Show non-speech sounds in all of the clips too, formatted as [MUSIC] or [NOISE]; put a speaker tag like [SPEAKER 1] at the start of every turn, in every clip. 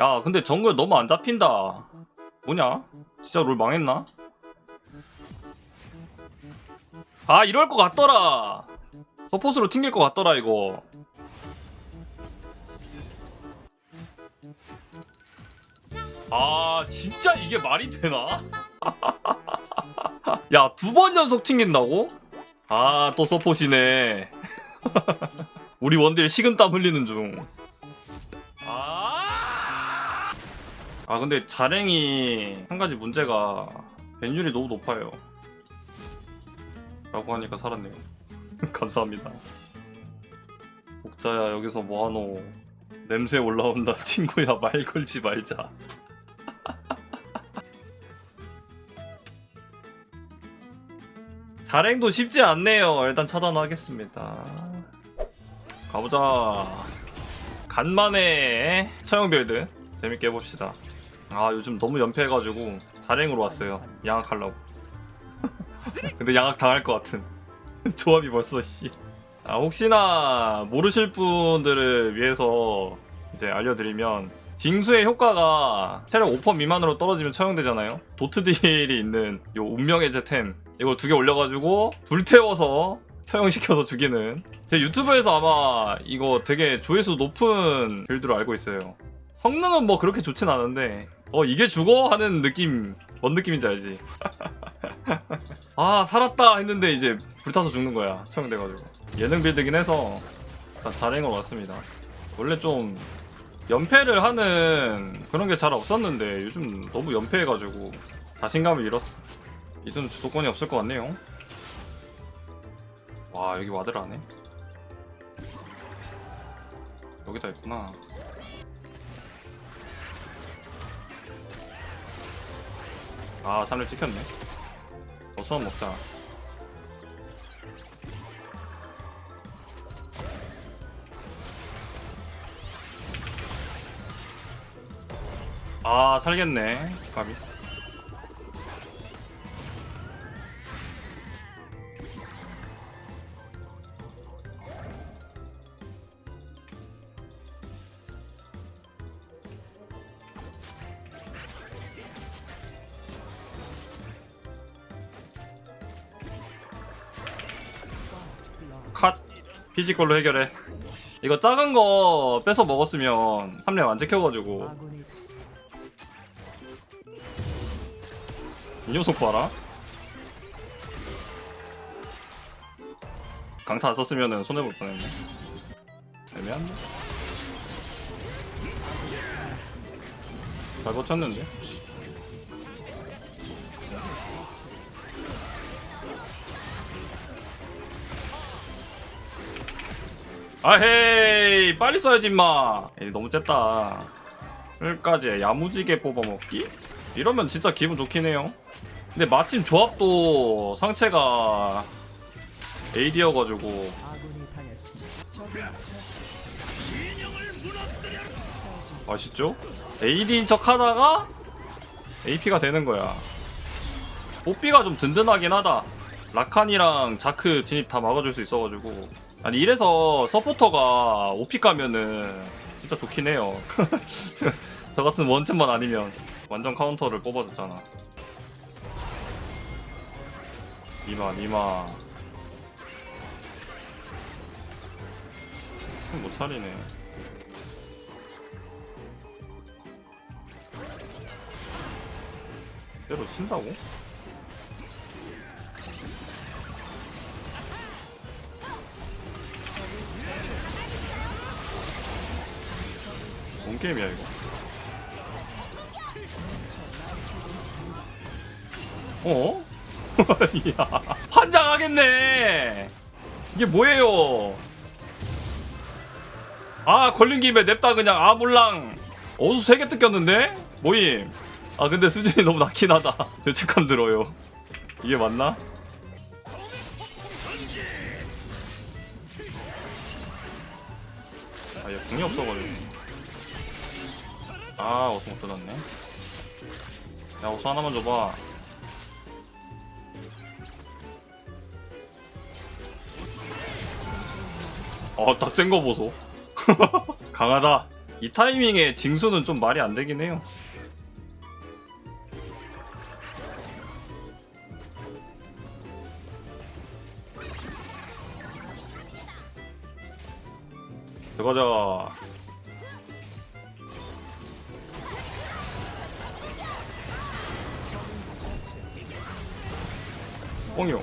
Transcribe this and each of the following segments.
[SPEAKER 1] 야 근데 정글 너무 안 잡힌다. 뭐냐? 진짜 롤 망했나? 아 이럴 것 같더라. 서포스로 튕길 것 같더라 이거. 아 진짜 이게 말이 되나? [LAUGHS] 야 두 번 연속 튕긴다고? 아 또 서폿이네. [LAUGHS] 우리 원딜 식은땀 흘리는 중. 아! 아 근데 자랭이 한 가지 문제가 벤율이 너무 높아요. 라고 하니까 살았네요. [LAUGHS] 감사합니다. 복자야 여기서 뭐하노? 냄새 올라온다 [LAUGHS] 친구야 말 걸지 말자. [LAUGHS] 자랭도 쉽지 않네요. 일단 차단하겠습니다. 가보자. 간만에 처형 빌드 재밌게 해봅시다. 아 요즘 너무 연패해가지고 자랭으로 왔어요. 양악하려고. [LAUGHS] 근데 양악 당할 것 같은 [LAUGHS] 조합이 벌써 씨. 아 혹시나 모르실 분들을 위해서 이제 알려드리면 징수의 효과가 체력 5% 미만으로 떨어지면 처형되잖아요. 도트 딜이 있는 요 운명의 제템 이걸 두 개 올려가지고 불태워서 처형시켜서 죽이는 제 유튜브에서 아마 이거 되게 조회수 높은 빌드로 알고 있어요. 성능은 뭐 그렇게 좋진 않은데 어 이게 죽어 하는 느낌 뭔 느낌인지 알지? [LAUGHS] 아 살았다 했는데 이제 불타서 죽는 거야 처형돼가지고 예능 빌드긴 해서 일단 자랭으로 왔습니다. 원래 좀 연패를 하는 그런 게 잘 없었는데 요즘 너무 연패해가지고 자신감을 잃었어. 이제는 주도권이 없을 것 같네요. 와 여기 와드를 하네. 여기다 있구나. 아, 3렙 찍혔네. 어, 수원 먹자. 아, 살겠네. 가비. 피지컬로 해결해. 이거 작은 거 뺏어 먹었으면 3렙 안 찍혀가지고. 이 녀석 봐라. 강타 안 썼으면 손해볼 뻔했네. 애매한데? 잘 버텼는데? 아헤이 빨리 써야지 임마. 너무 쨌다. 끝까지 야무지게 뽑아먹기? 이러면 진짜 기분 좋긴 해요. 근데 마침 조합도 상체가 AD여가지고. 아시죠? AD인 척 하다가 AP가 되는 거야. 뽀삐가 좀 든든하긴 하다. 라칸이랑 자크 진입 다 막아줄 수 있어가지고 아니 이래서 서포터가 OP 가면은 진짜 좋긴 해요. 저- [LAUGHS] 저 같은 원챔만 아니면 완전 카운터를 뽑아줬잖아. 니마 니마 못 차리네. 때로 친다고? 게임이야 이거? 어? [LAUGHS] 이야 환장하겠네. 이게 뭐예요? 아 걸린 김에 냅다 그냥 아 몰랑 어수 세 개 뜯겼는데 모임. 아 근데 수준이 너무 낮긴 하다. [LAUGHS] 죄책감 들어요. 이게 맞나? 아얘 궁이 없어가지고. 아 어서 못 뜯었네. 야 어서 하나만 줘봐. 어, 다센 거 보소. [LAUGHS] 강하다. 이 타이밍에 징수는 좀 말이 안 되긴 해요. 들어가자. 뽕요.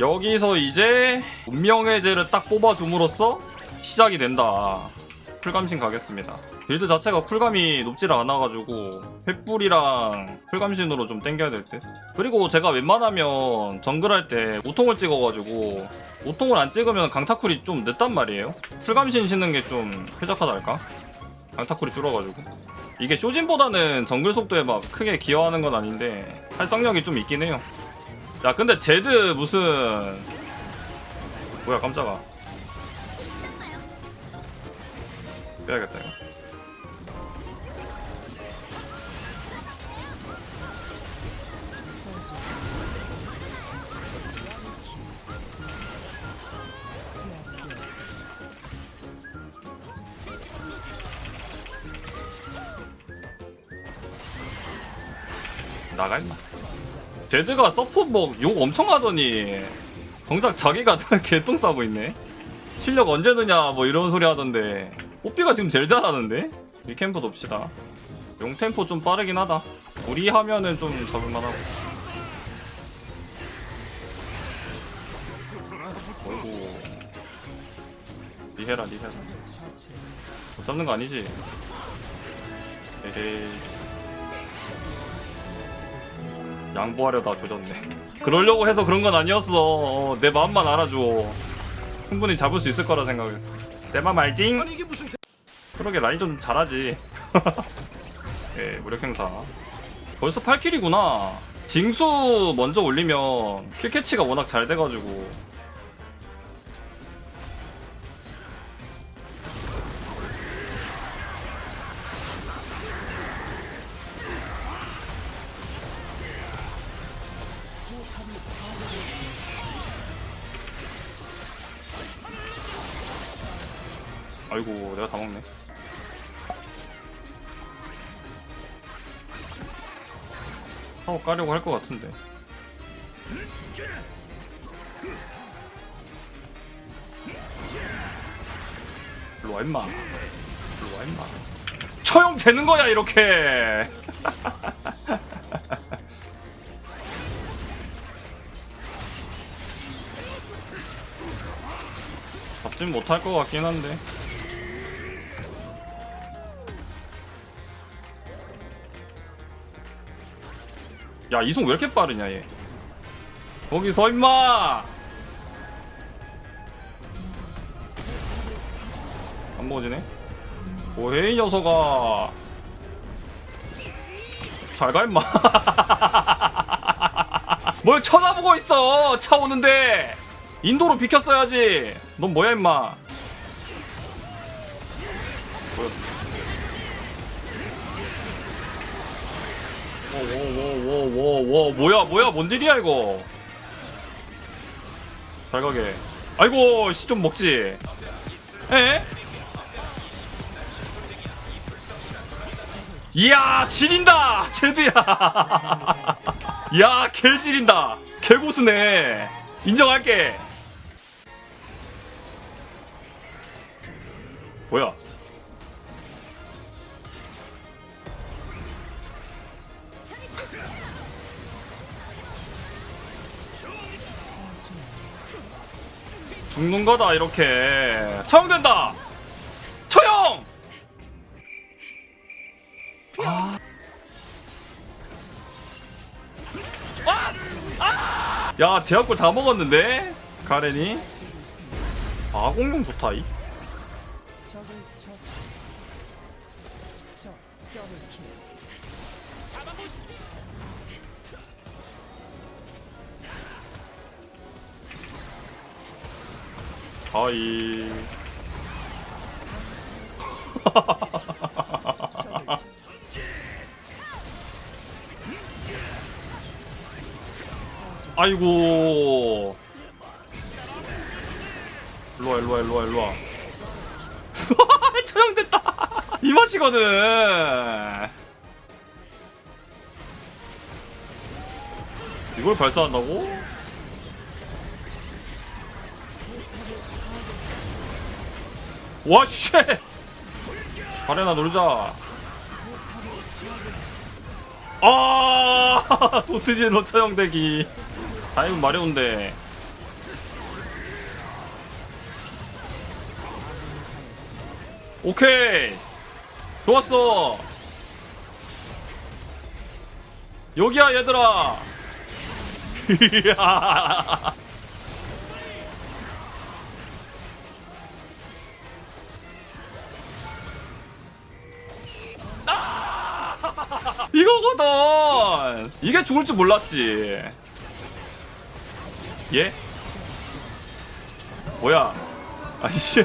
[SPEAKER 1] 여기서 이제 운명의제를 딱 뽑아줌으로써 시작이 된다. 쿨감신 가겠습니다. 빌드 자체가 쿨감이 높지를 않아가지고 횃불이랑 쿨감신으로 좀 땡겨야 될 듯. 그리고 제가 웬만하면 정글할 때 오통을 찍어가지고 오통을 안 찍으면 강타쿨이 좀 늦단 말이에요. 쿨감신 신는 게 좀 쾌적하다 할까? 강타쿨이 줄어가지고. 이게 쇼진보다는 정글 속도에 막 크게 기여하는 건 아닌데 활성력이 좀 있긴 해요. 야 근데 제드 무슨 뭐야 깜짝아. 빼야겠다 이거. 나가 임마 제드가 서포 뭐욕 엄청 하더니 정작 자기가 [LAUGHS] 개똥 싸고 있네. 실력 언제 느냐 뭐 이런 소리 하던데. 뽀삐가 지금 제일 잘하는데? 이 캠프 돕시다. 용 템포 좀 빠르긴 하다. 우리 하면은 좀 잡을만하고. 어이구. 니해라 니해라. 못 잡는 거 아니지? 에헤이 양보하려다 조졌네. 그러려고 해서 그런 건 아니었어. 어, 내 마음만 알아줘. 충분히 잡을 수 있을 거라 생각했어. 내 맘 알지?
[SPEAKER 2] 아니 이게 무슨
[SPEAKER 1] 그러게 라인 좀 잘하지. [LAUGHS] 예, 무력 행사. 벌써 8킬이구나. 징수 먼저 올리면 킬 캐치가 워낙 잘 돼가지고. 아이고, 내가 다 먹네. 하고 까려고 할 것 같은데. 일로 와 임마. 일로 와 임마. 처형 되는 거야 이렇게. [LAUGHS] 잡진 못할 것 같긴 한데. 야 이송 왜 이렇게 빠르냐 얘. 거기 서 임마! 안 먹어지네? 뭐해 이 녀석아. 잘 가 임마. [LAUGHS] 뭘 쳐다보고 있어 차 오는데. 인도로 비켰어야지. 넌 뭐야 임마 워워워워워 뭐야 뭐야 뭔 일이야 이거? 잘 가게. 아이고 씨 좀 먹지. 에? 이야 지린다 제드야. [LAUGHS] 야 개지린다. 개고수네. 인정할게. 뭐야 죽는 거다 이렇게. 처형된다! 처형! 아. 아! 야 제압골 다 먹었는데? 가렌이? 아공룡 좋다 이 아이 [LAUGHS] 아이고 일로와 일로와 일로와 일로와 [LAUGHS] 처형됐다 [LAUGHS] 이 맛이거든. 이걸 발사한다고? 와, 쉣! 바레나 놀자. 아, [LAUGHS] 도트디의 로차형 대기. 다이브 마려운데. 오케이. 좋았어. 여기야, 얘들아. [LAUGHS] 이 거거든. 이게 죽을 줄 몰랐지. 예? 뭐야? 아이씨.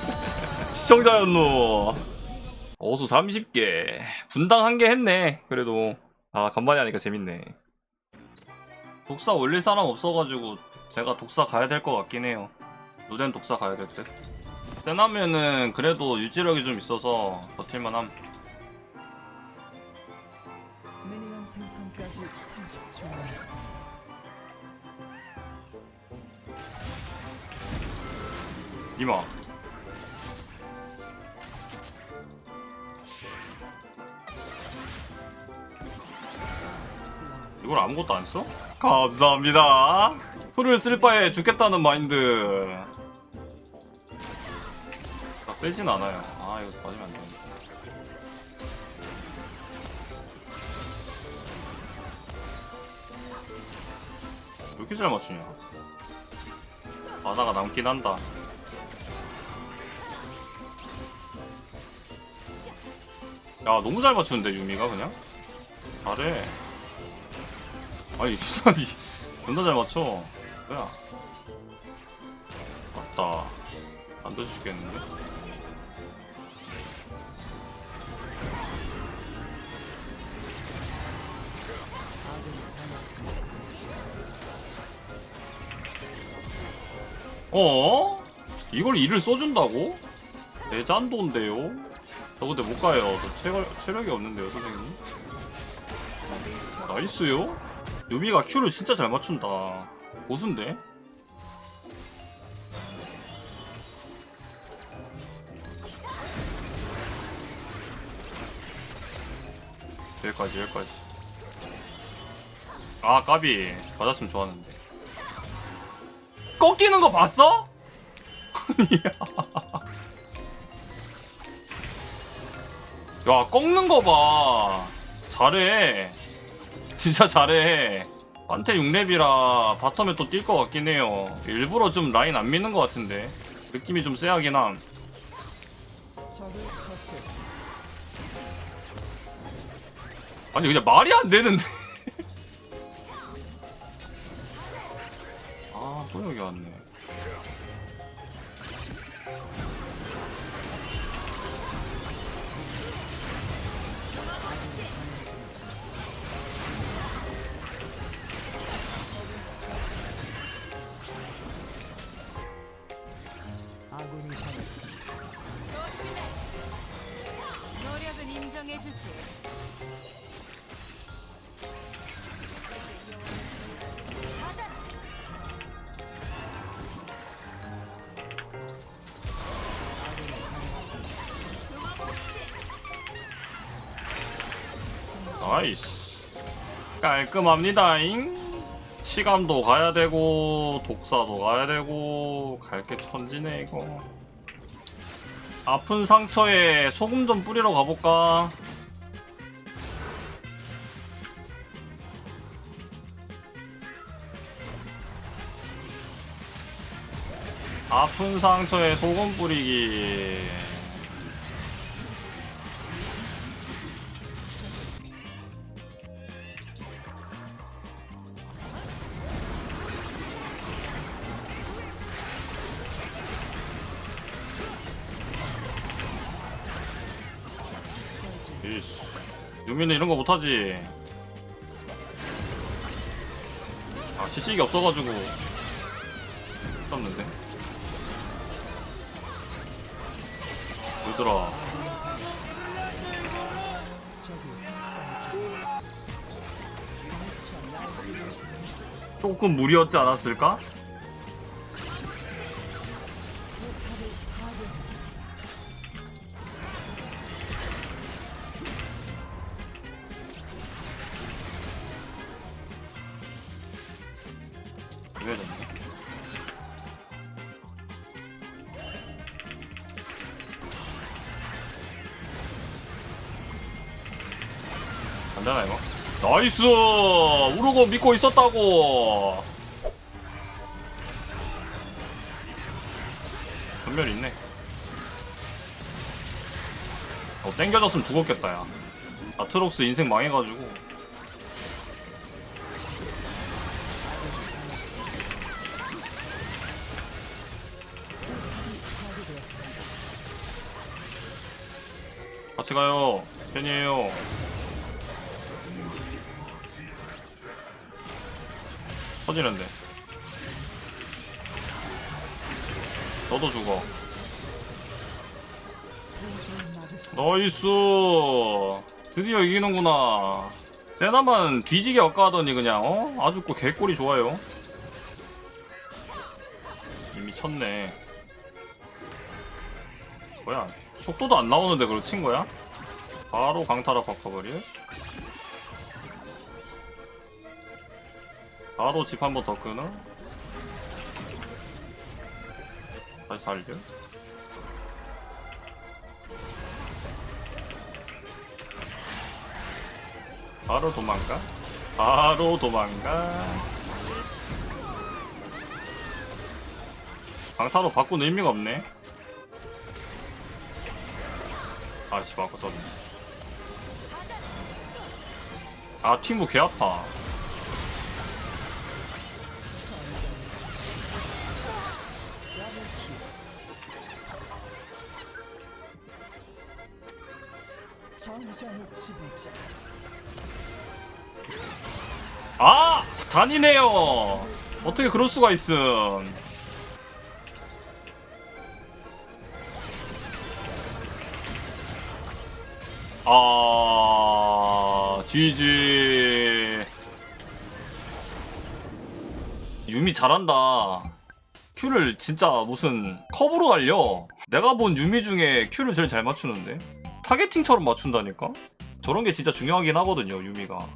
[SPEAKER 1] [LAUGHS] 시청자였노. 어수 30개. 분당 한 개 했네. 그래도. 아, 간만에 하니까 재밌네. 독사 올릴 사람 없어가지고 제가 독사 가야 될 것 같긴 해요. 노덴 독사 가야 될 듯. 세나면은 그래도 유지력이 좀 있어서 버틸만함.
[SPEAKER 2] 미니언 생성까지 30초 남았습니다.
[SPEAKER 1] 이마. 이걸 아무것도 안 써? 감사합니다. 풀을 쓸 바에 죽겠다는 마인드. 아, 세진 않아요. 아, 이거 맞으면 안 돼. 왜 이렇게 잘 맞추냐? 바다가 남긴 한다. 야 너무 잘 맞추는데 유미가 그냥? 잘해. 아니 [LAUGHS] 아니 존나 잘 맞춰. 뭐야? 맞다. 안 던져주겠는데 어? 이걸 일을 써준다고? 대잔도인데요? 저 근데 못 가요. 저 체력, 체력이 없는데요, 선생님. 나이스요? 유미가 큐를 진짜 잘 맞춘다. 고수인데? 여기까지, 여기까지. 아, 까비. 맞았으면 좋았는데. 꺾이는 거 봤어? 야 꺾는 거 봐. 잘해. 진짜 잘해. 한테 6렙이라 바텀에 또 뛸 것 같긴 해요. 일부러 좀 라인 안 미는 것 같은데. 느낌이 좀 쎄하긴 함. 아니 그냥 말이 안 되는데. 또 여기 왔네. 나이스. 깔끔합니다잉. 치감도 가야 되고 독사도 가야 되고 갈게 천지네 이거. 아픈 상처에 소금 좀 뿌리러 가볼까? 아픈 상처에 소금 뿌리기. 이씨. 유미는 이런 거 못하지. 아, 지식이 없어가지고. 썼는데. 얘들아. 조금 무리였지 않았을까? 좀안 되나 이거? 나이스! 우르고 믿고 있었다고! 전멸 있네. 어, 땡겨졌으면 죽었겠다, 야. 아트록스 인생 망해가지고. 같이 가요. 팬이에요. 터지는데. 너도 죽어. 나이스. 드디어 이기는구나. 세나만 뒤지게 엇가더니 그냥 어? 아주 그 개꼴이 좋아요. 이미 쳤네. 뭐야? 속도도 안 나오는데 그걸 친 거야? 바로 강타라 바꿔버릴. 바로 집 한 번 더 끄는. 다시 살려. 바로 도망가. 바로 도망가. 강타로 바꾸는 의미가 없네. 아씨 바꿨었네. 아 팀부 개 아파. 아 잔이네요. 어떻게 그럴 수가 있음. 아 GG. 유미 잘한다. 큐를 진짜 무슨 컵으로 날려. 내가 본 유미 중에 큐를 제일 잘 맞추는데. 타겟팅처럼 맞춘다니까? 저런 게 진짜 중요하긴 하거든요, 유미가.